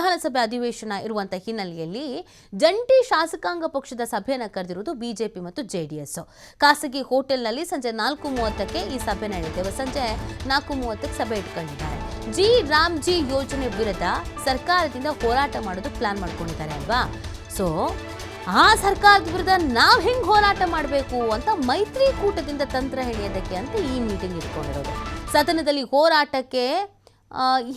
ವಿಧಾನಸಭೆ ಅಧಿವೇಶನ ಇರುವಂಥ ಹಿನ್ನೆಲೆಯಲ್ಲಿ ಜಂಟಿ ಶಾಸಕಾಂಗ ಪಕ್ಷದ ಸಭೆಯನ್ನು ಕರೆದಿರುವುದು ಬಿಜೆಪಿ ಮತ್ತು ಜೆಡಿಎಸ್. ಖಾಸಗಿ ಹೋಟೆಲ್ನಲ್ಲಿ ಸಂಜೆ ನಾಲ್ಕು ಮೂವತ್ತಕ್ಕೆ ಈ ಸಭೆ ನಡೆಯುತ್ತೇವೆ ಸಂಜೆ ನಾಲ್ಕು ಮೂವತ್ತಕ್ಕೆ ಸಭೆ ಇಟ್ಕೊಂಡಿದ್ದಾರೆ. ಜಿ ರಾಮ್ ಜಿ ಯೋಜನೆ ವಿರುದ್ಧ ಸರ್ಕಾರದಿಂದ ಹೋರಾಟ ಮಾಡೋದು ಪ್ಲಾನ್ ಮಾಡ್ಕೊಂಡಿದ್ದಾರೆ ಅಲ್ವಾ? ಸೊ, ಆ ಸರ್ಕಾರದ ವಿರುದ್ಧ ನಾವು ಹೆಂಗ್ ಹೋರಾಟ ಮಾಡಬೇಕು ಅಂತ ಮೈತ್ರಿಕೂಟದಿಂದ ತಂತ್ರ ಹಿಡಿಯೋದಕ್ಕೆ ಅಂತ ಈ ಮೀಟಿಂಗ್ ಇಟ್ಕೊಂಡಿರೋದು. ಸದನದಲ್ಲಿ ಹೋರಾಟಕ್ಕೆ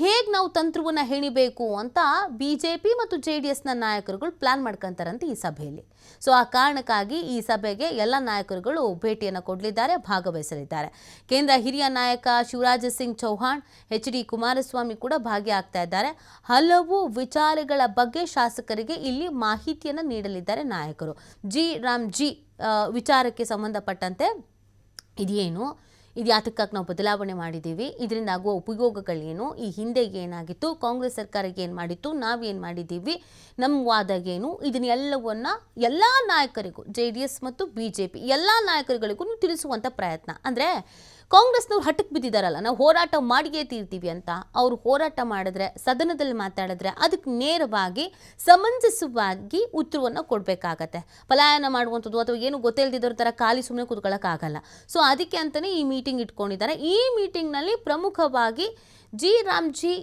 ಹೇಗೆ ನಾವು ತಂತ್ರವನ್ನು ಹೆಣಿಬೇಕು ಅಂತ ಬಿ ಜೆ ಪಿ ಮತ್ತು ಜೆ ಡಿ ಎಸ್ನ ನಾಯಕರುಗಳು ಪ್ಲಾನ್ ಮಾಡ್ಕೊಂತಾರಂತೆ ಈ ಸಭೆಯಲ್ಲಿ. ಸೊ ಆ ಕಾರಣಕ್ಕಾಗಿ ಈ ಸಭೆಗೆ ಎಲ್ಲ ನಾಯಕರುಗಳು ಭೇಟಿಯನ್ನು ಕೊಡಲಿದ್ದಾರೆ, ಭಾಗವಹಿಸಲಿದ್ದಾರೆ. ಕೇಂದ್ರ ಹಿರಿಯ ನಾಯಕ ಶಿವರಾಜ ಸಿಂಗ್ ಚೌಹಾಣ್, ಎಚ್ ಡಿ ಕುಮಾರಸ್ವಾಮಿ ಕೂಡ ಭಾಗಿಯಾಗ್ತಾ ಇದ್ದಾರೆ. ಹಲವು ವಿಚಾರಗಳ ಬಗ್ಗೆ ಶಾಸಕರಿಗೆ ಇಲ್ಲಿ ಮಾಹಿತಿಯನ್ನು ನೀಡಲಿದ್ದಾರೆ ನಾಯಕರು. ಜಿ ರಾಮ್ ಜಿ ವಿಚಾರಕ್ಕೆ ಸಂಬಂಧಪಟ್ಟಂತೆ ಇದೇನು? ಇದು ಯಾತಕ್ಕಾಗಿ ನಾವು ಬದಲಾವಣೆ ಮಾಡಿದ್ದೀವಿ? ಇದರಿಂದ ಆಗುವ ಉಪಯೋಗಗಳೇನು ಈ ಹಿಂದೆ ಏನಾಗಿತ್ತು? ಕಾಂಗ್ರೆಸ್ ಸರ್ಕಾರಕ್ಕೆ ಏನು ಮಾಡಿತ್ತು? ನಾವೇನು ಮಾಡಿದ್ದೀವಿ? ನಮ್ಮ ವಾದಗೇನು? ಇದನ್ನೆಲ್ಲವನ್ನು ಎಲ್ಲ ನಾಯಕರಿಗೂ, ಜೆ ಡಿ ಎಸ್ ಮತ್ತು ಬಿ ಜೆ ಪಿ, ಎಲ್ಲ ನಾಯಕರುಗಳಿಗೂ ತಿಳಿಸುವಂಥ ಪ್ರಯತ್ನ. ಅಂದರೆ ಕಾಂಗ್ರೆಸ್ನವ್ರು ಹಠಕ್ಕೆ ಬಿದ್ದಿದ್ದಾರಲ್ಲ ನಾವು ಹೋರಾಟ ಮಾಡಿಯೇ ತೀರ್ತೀವಿ ಅಂತ ಅವರು ಹೋರಾಟ ಮಾಡಿದ್ರೆ, ಸದನದಲ್ಲಿ ಮಾತಾಡಿದ್ರೆ ಅದಕ್ಕೆ ನೇರವಾಗಿ ಸಮಂಜಸವಾಗಿ ಉತ್ತರವನ್ನು ಕೊಡಬೇಕಾಗತ್ತೆ. ಪಲಾಯನ ಮಾಡುವಂಥದ್ದು ಅಥವಾ ಏನು ಗೊತ್ತಿಲ್ಲದಿದ್ದವ್ರ ಥರ ಖಾಲಿ ಸುಮ್ಮನೆ ಕೂತ್ಕೊಳ್ಳೋಕ್ಕಾಗಲ್ಲ ಸೊ ಅದಕ್ಕೆ ಅಂತಲೇ ಈ ಮೀಟಿಂಗ್ ಇಟ್ಕೊಂಡಿದ್ದಾರೆ. ಈ ಮೀಟಿಂಗ್ನಲ್ಲಿ ಪ್ರಮುಖವಾಗಿ ಜಿ ರಾಮ್ಜಿ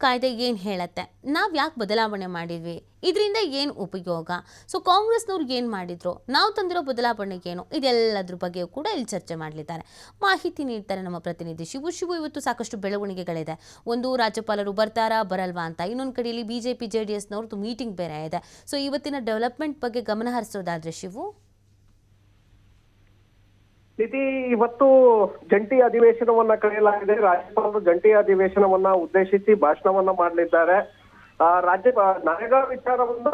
ಕಾಯ್ದೆ ಏನು ಹೇಳತ್ತೆ? ನಾವು ಯಾಕೆ ಬದಲಾವಣೆ ಮಾಡಿದ್ವಿ? ಇದರಿಂದ ಏನು ಉಪಯೋಗ? ಸೊ ಕಾಂಗ್ರೆಸ್ನವ್ರು ಏನು ಮಾಡಿದ್ರು? ನಾವು ತಂದಿರೋ ಬದಲಾವಣೆಗೇನು ಇದೆಲ್ಲದ್ರ ಬಗ್ಗೆಯೂ ಕೂಡ ಇಲ್ಲಿ ಚರ್ಚೆ ಮಾಡಲಿದ್ದಾರೆ. ಮಾಹಿತಿ ನೀಡ್ತಾರೆ ನಮ್ಮ ಪ್ರತಿನಿಧಿ ಶಿವು. ಶಿವು, ಇವತ್ತು ಸಾಕಷ್ಟು ಬೆಳವಣಿಗೆಗಳಿದೆ. ಒಂದು ರಾಜ್ಯಪಾಲರು ಬರ್ತಾರಾ, ಬರಲ್ವಾ ಅಂತ. ಇನ್ನೊಂದು ಕಡೆಯಲ್ಲಿ B J P J D ಎಸ್ನವ್ರದ್ದು meeting ಬೇರೆ ಇದೆ. ಸೊ ಇವತ್ತಿನ ಡೆವಲಪ್ಮೆಂಟ್ ಬಗ್ಗೆ ಗಮನ ಹರಿಸೋದಾದ್ರೆ ಶಿವು? ಸ್ಥಿತಿ ಇವತ್ತು ಜಂಟಿ ಅಧಿವೇಶನವನ್ನ ಕರೆಯಲಾಗಿದೆ. ರಾಜ್ಯಪಾಲರು ಜಂಟಿ ಅಧಿವೇಶನವನ್ನ ಉದ್ದೇಶಿಸಿ ಭಾಷಣವನ್ನ ಮಾಡಲಿದ್ದಾರೆ. ಆ, ರಾಜ್ಯ ನರೇಗಾ ವಿಚಾರವನ್ನ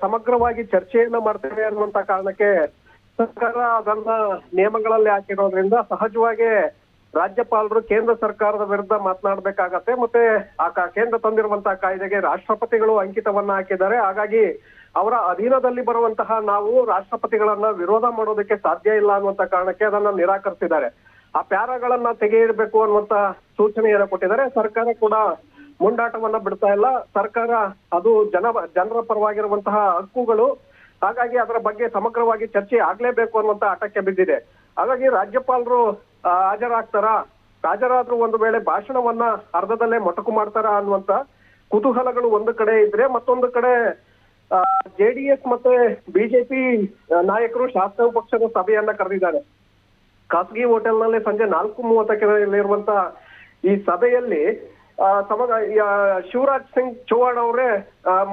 ಸಮಗ್ರವಾಗಿ ಚರ್ಚೆಯನ್ನ ಮಾಡ್ತೇವೆ ಅನ್ನುವಂತ ಕಾರಣಕ್ಕೆ ಸರ್ಕಾರ ಅದನ್ನ ನಿಯಮಗಳಲ್ಲಿ ಹಾಕಿರೋದ್ರಿಂದ ಸಹಜವಾಗಿ ರಾಜ್ಯಪಾಲರು ಕೇಂದ್ರ ಸರ್ಕಾರದ ವಿರುದ್ಧ ಮಾತನಾಡ್ಬೇಕಾಗತ್ತೆ. ಮತ್ತೆ ಆ ಕೇಂದ್ರ ತಂದಿರುವಂತಹ ಕಾಯ್ದೆಗೆ ರಾಷ್ಟ್ರಪತಿಗಳು ಅಂಕಿತವನ್ನ ಹಾಕಿದ್ದಾರೆ. ಹಾಗಾಗಿ ಅವರ ಅಧೀನದಲ್ಲಿ ಬರುವಂತಹ ನಾವು ರಾಷ್ಟ್ರಪತಿಗಳನ್ನ ವಿರೋಧ ಮಾಡೋದಕ್ಕೆ ಸಾಧ್ಯ ಇಲ್ಲ ಅನ್ನುವಂತ ಕಾರಣಕ್ಕೆ ಅದನ್ನ ನಿರಾಕರಿಸಿದ್ದಾರೆ. ಆ ಪ್ಯಾರಾಗಳನ್ನ ತೆಗೆಯಬೇಕು ಅನ್ನುವಂತ ಸೂಚನೆಯನ್ನ ಕೊಟ್ಟಿದ್ದಾರೆ. ಸರ್ಕಾರ ಕೂಡ ಮುಂಡಾಟವನ್ನ ಬಿಡ್ತಾ ಇಲ್ಲ. ಸರ್ಕಾರ ಅದು ಜನ, ಜನರ ಪರವಾಗಿರುವಂತಹ ಹಕ್ಕುಗಳು. ಹಾಗಾಗಿ ಅದರ ಬಗ್ಗೆ ಸಮಗ್ರವಾಗಿ ಚರ್ಚೆ ಆಗ್ಲೇಬೇಕು ಅನ್ನುವಂತ ಆಟಕ್ಕೆ ಬಿದ್ದಿದೆ. ಹಾಗಾಗಿ ರಾಜ್ಯಪಾಲರು ಹಾಜರಾಗ್ತಾರ? ಹಾಜರಾದ್ರೂ ಒಂದು ವೇಳೆ ಭಾಷಣವನ್ನ ಅರ್ಧದಲ್ಲೇ ಮೊಟಕು ಮಾಡ್ತಾರ ಅನ್ನುವಂತ ಕುತೂಹಲಗಳು ಒಂದು ಕಡೆ ಇದ್ರೆ ಮತ್ತೊಂದು ಕಡೆ ಜೆಡಿಎಸ್ ಮತ್ತೆ ಬಿಜೆಪಿ ನಾಯಕರು ಶಾಸಕ ಪಕ್ಷದ ಸಭೆಯನ್ನ ಕರೆದಿದ್ದಾರೆ. ಖಾಸಗಿ ಹೋಟೆಲ್ನಲ್ಲಿ ಸಂಜೆ ನಾಲ್ಕು ಮೂವತ್ತಕ್ಕೆ ಈ ಸಭೆಯಲ್ಲಿ ಸಮಗ ಶಿವರಾಜ್ ಸಿಂಗ್ ಚೌಹಾಣ್ ಅವರೇ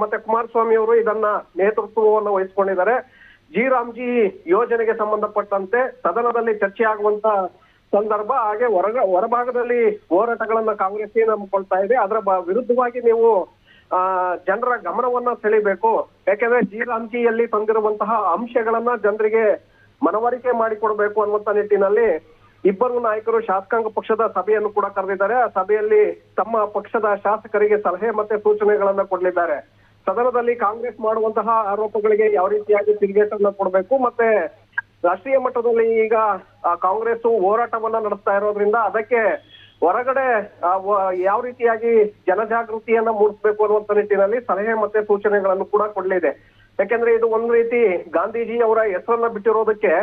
ಮತ್ತೆ ಕುಮಾರಸ್ವಾಮಿ ಅವರು ಇದನ್ನ ನೇತೃತ್ವವನ್ನು ವಹಿಸಿಕೊಂಡಿದ್ದಾರೆ. ಜಿ ರಾಮ್ಜಿ ಯೋಜನೆಗೆ ಸಂಬಂಧಪಟ್ಟಂತೆ ಸದನದಲ್ಲಿ ಚರ್ಚೆ ಆಗುವಂತ ಸಂದರ್ಭ, ಹಾಗೆ ಹೊರಗ, ಹೊರಭಾಗದಲ್ಲಿ ಹೋರಾಟಗಳನ್ನ ಕಾಂಗ್ರೆಸ್ ನಂಬಿಕೊಳ್ತಾ ಇದೆ. ಅದರ ವಿರುದ್ಧವಾಗಿ ನೀವು ಜನರ ಗಮನವನ್ನ ಸೆಳಿಬೇಕು. ಯಾಕೆಂದ್ರೆ ಜೀರಾಂಕಿಯಲ್ಲಿ ತಂದಿರುವಂತಹ ಅಂಶಗಳನ್ನ ಜನರಿಗೆ ಮನವರಿಕೆ ಮಾಡಿಕೊಡ್ಬೇಕು ಅನ್ನುವಂತ ನಿಟ್ಟಿನಲ್ಲಿ ಇಬ್ಬರು ನಾಯಕರು ಶಾಸಕಾಂಗ ಪಕ್ಷದ ಸಭೆಯನ್ನು ಕೂಡ ಕರೆದಿದ್ದಾರೆ. ಆ ಸಭೆಯಲ್ಲಿ ತಮ್ಮ ಪಕ್ಷದ ಶಾಸಕರಿಗೆ ಸಲಹೆ ಮತ್ತೆ ಸೂಚನೆಗಳನ್ನ ಕೊಡಲಿದ್ದಾರೆ. ಸದನದಲ್ಲಿ ಕಾಂಗ್ರೆಸ್ ಮಾಡುವಂತಹ ಆರೋಪಗಳಿಗೆ ಯಾವ ರೀತಿಯಾಗಿ ತಿರುಗೇಟನ್ನ ಕೊಡಬೇಕು ಮತ್ತೆ ರಾಷ್ಟ್ರೀಯ ಮಟ್ಟದಲ್ಲಿ ಈಗ ಆ, ಕಾಂಗ್ರೆಸ್ ಹೋರಾಟವನ್ನ ನಡೆಸ್ತಾ ಇರೋದ್ರಿಂದ ಅದಕ್ಕೆ ಹೊರಗಡೆ ಯಾವ ರೀತಿಯಾಗಿ ಜನಜಾಗೃತಿಯನ್ನ ಮೂಡಿಸಬೇಕು ಅನ್ನುವಂತ ನಿಟ್ಟಿನಲ್ಲಿ ಸಲಹೆ ಮತ್ತೆ ಸೂಚನೆಗಳನ್ನು ಕೂಡ ಕೊಡಲಿದೆ. ಯಾಕೆಂದ್ರೆ ಇದು ಒಂದು ರೀತಿ ಗಾಂಧೀಜಿ ಅವರ ಹೆಸರನ್ನ ಬಿಟ್ಟಿರೋದಕ್ಕೆ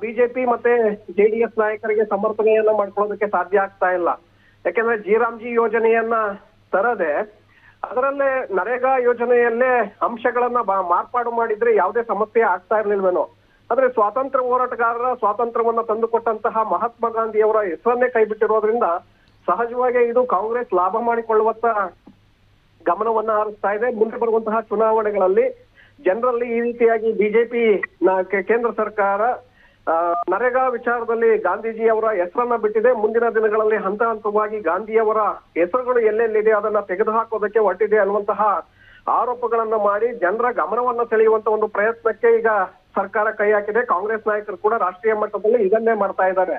ಬಿಜೆಪಿ ಮತ್ತೆ ಜೆಡಿಎಸ್ ನಾಯಕರಿಗೆ ಸಮರ್ಥನೆಯನ್ನ ಮಾಡ್ಕೊಳ್ಳೋದಕ್ಕೆ ಸಾಧ್ಯ ಆಗ್ತಾ ಇಲ್ಲ. ಯಾಕೆಂದ್ರೆ ಜಿರಾಮ್ಜಿ ಯೋಜನೆಯನ್ನ ತರದೆ, ಅದರಲ್ಲೇ ನರೇಗಾ ಯೋಜನೆಯಲ್ಲೇ ಅಂಶಗಳನ್ನ ಮಾರ್ಪಾಡು ಮಾಡಿದ್ರೆ ಯಾವುದೇ ಸಮಸ್ಯೆ ಆಗ್ತಾ ಇರ್ಲಿಲ್ವೇನೋ. ಆದ್ರೆ ಸ್ವಾತಂತ್ರ್ಯ ಹೋರಾಟಗಾರರ ಸ್ವಾತಂತ್ರ್ಯವನ್ನ ತಂದುಕೊಟ್ಟಂತಹ ಮಹಾತ್ಮ ಗಾಂಧಿಯವರ ಹೆಸರನ್ನೇ ಕೈಬಿಟ್ಟಿರೋದ್ರಿಂದ ಸಹಜವಾಗಿ ಇದು ಕಾಂಗ್ರೆಸ್ ಲಾಭ ಮಾಡಿಕೊಳ್ಳುವತ್ತ ಗಮನವನ್ನ ಹರಿಸ್ತಾ ಇದೆ. ಮುಂದೆ ಬರುವಂತಹ ಚುನಾವಣೆಗಳಲ್ಲಿ ಜನರಲ್ಲಿ ಈ ರೀತಿಯಾಗಿ ಬಿಜೆಪಿ ಕೇಂದ್ರ ಸರ್ಕಾರ ನರೇಗಾ ವಿಚಾರದಲ್ಲಿ ಗಾಂಧೀಜಿ ಅವರ ಹೆಸರನ್ನ ಬಿಟ್ಟಿದೆ. ಮುಂದಿನ ದಿನಗಳಲ್ಲಿ ಹಂತ ಹಂತವಾಗಿ ಗಾಂಧಿಯವರ ಹೆಸರುಗಳು ಎಲ್ಲೆಲ್ಲಿದೆ ಅದನ್ನ ತೆಗೆದುಹಾಕೋದಕ್ಕೆ ಹೊರಟಿದೆ ಅನ್ನುವಂತಹ ಆರೋಪಗಳನ್ನ ಮಾಡಿ ಜನರ ಗಮನವನ್ನ ಸೆಳೆಯುವಂತ ಒಂದು ಪ್ರಯತ್ನಕ್ಕೆ ಈಗ ಸರ್ಕಾರ ಕೈ ಹಾಕಿದೆ, ಕಾಂಗ್ರೆಸ್ ನಾಯಕರು ಕೂಡ ರಾಷ್ಟ್ರೀಯ ಮಟ್ಟದಲ್ಲಿ ಇದನ್ನೇ ಮಾಡ್ತಾ ಇದ್ದಾರೆ.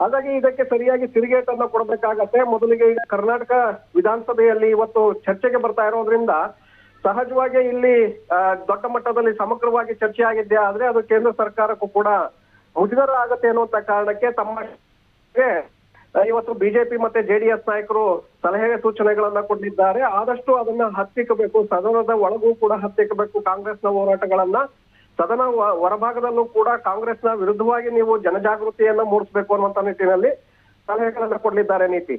ಹಾಗಾಗಿ ಇದಕ್ಕೆ ಸರಿಯಾಗಿ ತಿರುಗೇಟನ್ನು ಕೊಡಬೇಕಾಗತ್ತೆ. ಮೊದಲಿಗೆ ಈಗ ಕರ್ನಾಟಕ ವಿಧಾನಸಭೆಯಲ್ಲಿ ಇವತ್ತು ಚರ್ಚೆಗೆ ಬರ್ತಾ ಇರೋದ್ರಿಂದ ಸಹಜವಾಗಿ ಇಲ್ಲಿ ದೊಡ್ಡ ಮಟ್ಟದಲ್ಲಿ ಸಮಗ್ರವಾಗಿ ಚರ್ಚೆ ಆಗಿದ್ದೆ ಆದ್ರೆ ಅದು ಕೇಂದ್ರ ಸರ್ಕಾರಕ್ಕೂ ಕೂಡ ಮುಜುಗರ ಆಗತ್ತೆ ಅನ್ನುವಂತ ಕಾರಣಕ್ಕೆ ತಮ್ಮ ಇವತ್ತು ಬಿಜೆಪಿ ಮತ್ತೆ ಜೆಡಿಎಸ್ ನಾಯಕರು ಸಲಹೆ ಸೂಚನೆಗಳನ್ನ ಕೊಟ್ಟಿದ್ದಾರೆ. ಆದಷ್ಟು ಅದನ್ನ ಹತ್ತಿಕ್ಕಬೇಕು ಸದನದ ಒಳಗೂ ಕೂಡ ಹತ್ತಿಕ್ಕಬೇಕು ಕಾಂಗ್ರೆಸ್ನ ಹೋರಾಟಗಳನ್ನ. ಸದನ ಹೊರಭಾಗದಲ್ಲೂ ಕೂಡ ಕಾಂಗ್ರೆಸ್ನ ವಿರುದ್ಧವಾಗಿ ನೀವು ಜನಜಾಗೃತಿಯನ್ನ ಮೂಡಿಸಬೇಕು ಅನ್ನುವಂತ ನಿಟ್ಟಿನಲ್ಲಿ ಸಲಹೆಗಳನ್ನ ಕೊಡಲಿದ್ದಾರೆ ನೀತಿ.